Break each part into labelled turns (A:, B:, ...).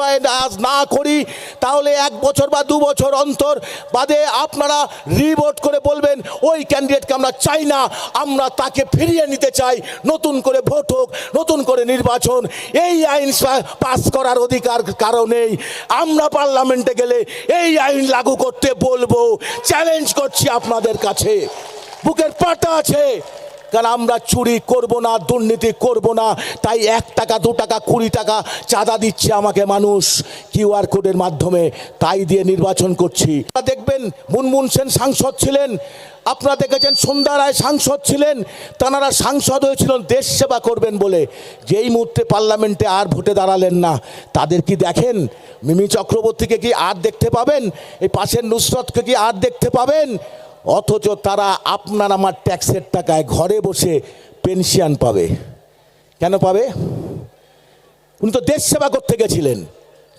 A: বাস্তবায়ন আজ না করি, তাহলে এক বছর বা দু বছর অন্তর বাদে আপনারা রিভোট করে বলবেন, ওই ক্যান্ডিডেটকে আমরা চাই না, আমরা তাকে ফিরিয়ে নিতে চাই, নতুন করে ভোট হোক, নতুন করে নির্বাচন, এই আইন পাস করার অধিকার কারণেই আমরা পার্লামেন্টে গেলে এই আইন লাগু করতে বলব চ্যালেঞ্জ করছি আপনাদের কাছে। বুকের পাটা আছে। কারণ আমরা চুরি করব না, দুর্নীতি করব না, তাই এক টাকা, দু টাকা, কুড়ি টাকা চাঁদা দিচ্ছে আমাকে মানুষ কিউআর কোডের মাধ্যমে। তাই দিয়ে নির্বাচন করছি। দেখবেন মুনমুন সেন সাংসদ ছিলেন, আপনারা দেখেছেন সন্ধ্যা রায় সাংসদ ছিলেন, তাঁরা সাংসদ হয়েছিলেন দেশ সেবা করবেন বলে। যেই মুহূর্তে পার্লামেন্টে আর ভোটে দাঁড়ালেন না, তাদের কি দেখেন? মিমি চক্রবর্তীকে কি আর দেখতে পাবেন? এই পাশের নুসরতকে কি আর দেখতে পাবেন? অথচ তারা আপনার আমার ট্যাক্সের টাকায় ঘরে বসে পেনশন পাবে। কেন পাবে? উনি তো দেশ সেবা করতে গেছিলেন।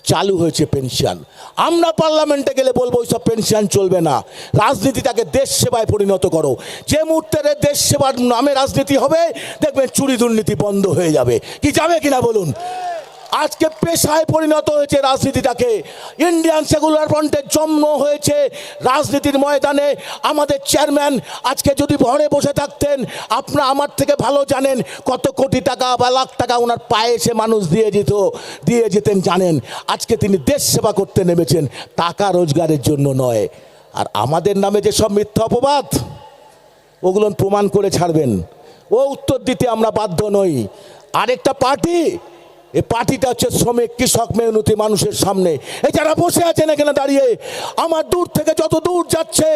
A: চালু হয়েছে পেনশন। আমরা পার্লামেন্টে গেলে বলব, ওইসব পেনশন চলবে না। রাজনীতিটাকে দেশ সেবায় পরিণত করো। যে মুহূর্তে দেশ সেবার নামে রাজনীতি হবে, দেখবেন চুরি দুর্নীতি বন্ধ হয়ে যাবে। কি যাবে কিনা বলুন? আজকে পেশায় পরিণত হয়েছে রাজনীতিটাকে। ইন্ডিয়ান সেকুলার ফ্রন্টের জন্ম হয়েছে রাজনীতির ময়দানে। আমাদের চেয়ারম্যান আজকে যদি ঘরে বসে থাকতেন, আপনারা আমার থেকে ভালো জানেন কত কোটি টাকা বা লাখ টাকা ওনার পায়ে এসে মানুষ দিয়ে যেত দিয়ে যেতেন জানেন। আজকে তিনি দেশ সেবা করতে নেমেছেন, টাকা রোজগারের জন্য নয়। আর আমাদের নামে যে সব মিথ্যা অপবাদ, ওগুলো প্রমাণ করে ছাড়বেন। ও উত্তর দিতে আমরা বাধ্য নই। আরেকটা পার্টি এই পার্টিটা হচ্ছে শ্রমিক, কৃষক মেহনতি মানুষের সামনে। এই যারা বসে আছেন এখানে দাঁড়িয়ে, আমার দূর থেকে যত দূর যাচ্ছে,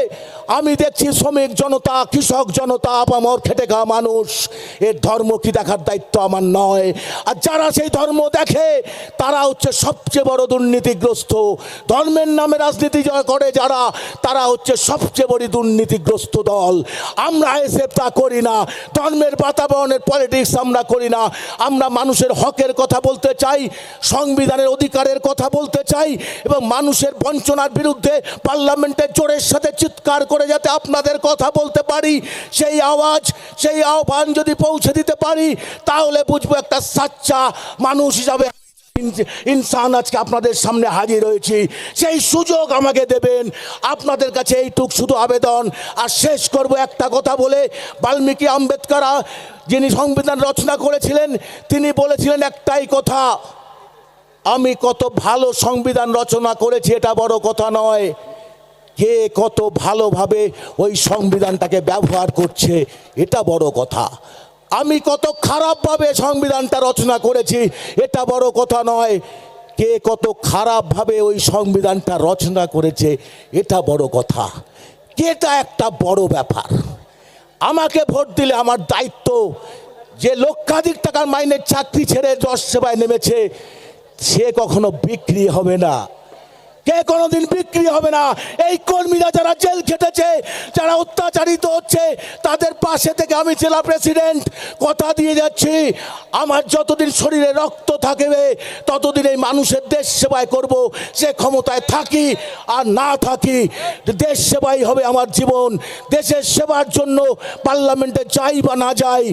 A: আমি দেখছি শ্রমিক জনতা, কৃষক জনতা, আপামর খেটে খাওয়া মানুষ। এর ধর্ম কি দেখার দায়িত্ব আমার নয়। আর যারা সেই ধর্ম দেখে, তারা হচ্ছে সবচেয়ে বড় দুর্নীতিগ্রস্ত। ধর্মের নামে রাজনীতি করে যারা, তারা হচ্ছে সবচেয়ে বড় দুর্নীতিগ্রস্ত দল। আমরা এসে তা করি না। ধর্মের বাতাবরণের পলিটিক্স আমরা করি না। আমরা মানুষের হকের কথা বলতে চাই, সংবিধানের অধিকারের কথা বলতে চাই এবং মানুষের বঞ্চনার বিরুদ্ধে পার্লামেন্টের জোরের সাথে চিৎকার করে যাতে আপনাদের কথা বলতে পারি, সেই আওয়াজ, সেই আহ্বান যদি পৌঁছে দিতে পারি, তাহলে বুঝব একটা সাচ্চা মানুষ হিসাবে ইনসান আজকে আপনাদের সামনে হাজির হয়েছি। সেই সুযোগ আমাকে দেবেন। আপনাদের কাছে এইটুক শুধু আবেদন। আর শেষ করব একটা কথা বলে, বাল্মীকি আম্বেদকর, যিনি সংবিধান রচনা করেছিলেন, তিনি বলেছিলেন একটাই কথা, আমি কত ভালো সংবিধান রচনা করেছি, এটা বড় কথা নয়। কে কত ভালোভাবে ওই সংবিধানটাকে ব্যবহার করছে, এটা বড় কথা। আমি কত খারাপভাবে সংবিধানটা রচনা করেছি, এটা বড় কথা নয়। কে কত খারাপভাবে ওই সংবিধানটা রচনা করেছে, এটা বড় কথা। এটা একটা বড় ব্যাপার। আমাকে ভোট দিলে আমার দায়িত্ব, যে লক্ষাধিক টাকার মাইনের চাকরি ছেড়ে যশ সেবায় নেমেছে, সে কখনো বিক্রি হবে না। কে কোনোদিন বিক্রি হবে না। এই কর্মীরা যারা জেল খেটেছে, যারা অত্যাচারিত হচ্ছে, তাদের পাশে থেকে আমি জেলা প্রেসিডেন্ট কথা দিয়ে যাচ্ছি। আমার যতদিন শরীরে রক্ত থাকবে, ততদিন এই মানুষের দেশ সেবায় করব। সে ক্ষমতায় থাকি আর না থাকি, দেশ সেবাই হবে আমার জীবন। দেশের সেবার জন্য পার্লামেন্টে যাই বা না যাই,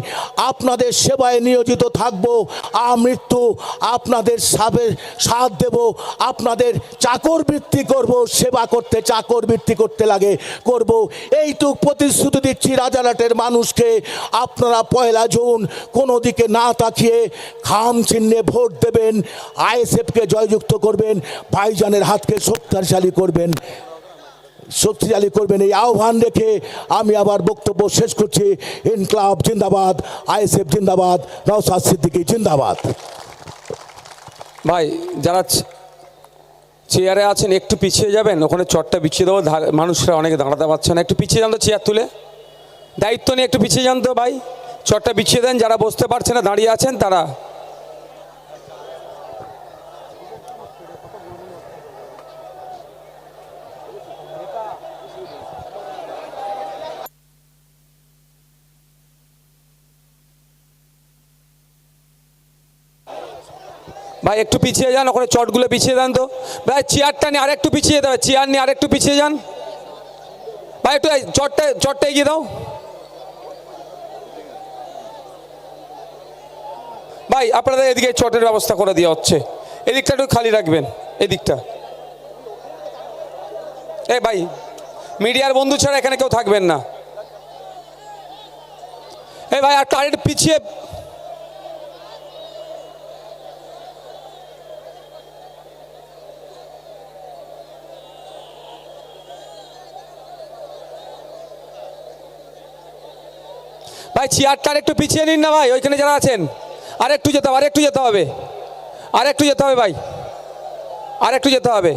A: আপনাদের সেবায় নিয়োজিত থাকব। আমৃত্যু আপনাদের সাবে সাথ দেব। আপনাদের চাকর বৃত্তি করব, সেবা করতে, চাকর বৃত্তি করতে লাগে, করব। এইটুক প্রতিশ্রুতি দিচ্ছি রাজারহাটের মানুষকে। আপনারা পয়লা জুন কোনো দিকে না তাকিয়ে খাম চিহ্নে ভোট দেবেন, আইএসএফকে জয়যুক্ত করবেন, ভাইজানের হাতকে শক্তিশালী করবেন শক্তিশালী করবেন। এই আহ্বান রেখে আমি আবার বক্তব্য শেষ করছি। ইনকলাব জিন্দাবাদ, আইএসএফ জিন্দাবাদ নওসাদ সিদ্দিকী জিন্দাবাদ।
B: ভাই, যারা চেয়ারে আছেন, একটু পিছিয়ে যাবেন, ওখানে চটটা বিছিয়ে দেবো মানুষরা অনেকে দাঁড়াতে পারছে না, একটু পিছিয়ে যান তো চেয়ার তুলে। দায়িত্ব নিয়ে একটু পিছিয়ে যান তো ভাই, চটটা বিছিয়ে দেন, যারা বসতে পারছে না, দাঁড়িয়ে আছেন তারা। ভাই, একটু পিছিয়ে যান, ওখানে চটগুলো পিছিয়ে দেন তো। ভাই, চেয়ারটা নিয়ে আরেকটু পিছিয়ে দেবে চেয়ার নিয়ে আরেকটু পিছিয়ে যান। ভাই, একটু চটটা চটটা এগিয়ে দাও। ভাই, আপনাদের এদিকে চটের ব্যবস্থা করে দেওয়া হচ্ছে। এদিকটা একটু খালি রাখবেন, এদিকটা। এ ভাই, মিডিয়ার বন্ধু ছাড়া এখানে কেউ থাকবেন না। এ ভাই, আর কারেন্ট পিছিয়ে ভাই চেয়ারটা একটু পিছিয়ে নিন না ভাই, ওইখানে যারা আছেন। আর একটু যেতে হবে আর একটু যেতে হবে। আর একটু যেতে হবে ভাই। আর একটু যেতে হবে।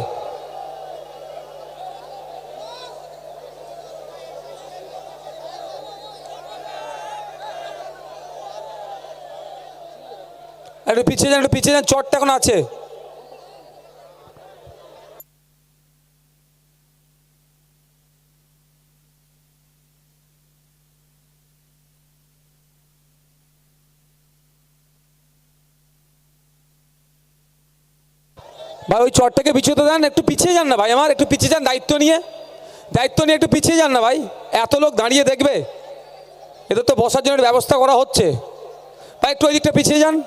B: একটু পিছিয়ে যান, একটু পিছিয়ে যান, চটটা এখন আছে। ভাই, ওই চটটাকে পিছিয়ে তো দেন, একটু পিছিয়ে যান না ভাই আমার, একটু পিছিয়ে যান, দায়িত্ব নিয়ে। দায়িত্ব নিয়ে একটু পিছিয়ে যান না ভাই। এত লোক দাঁড়িয়ে দেখবে। এদের তো বসার জন্য ব্যবস্থা করা হচ্ছে। ভাই, একটু ওই দিকটা পিছিয়ে যান।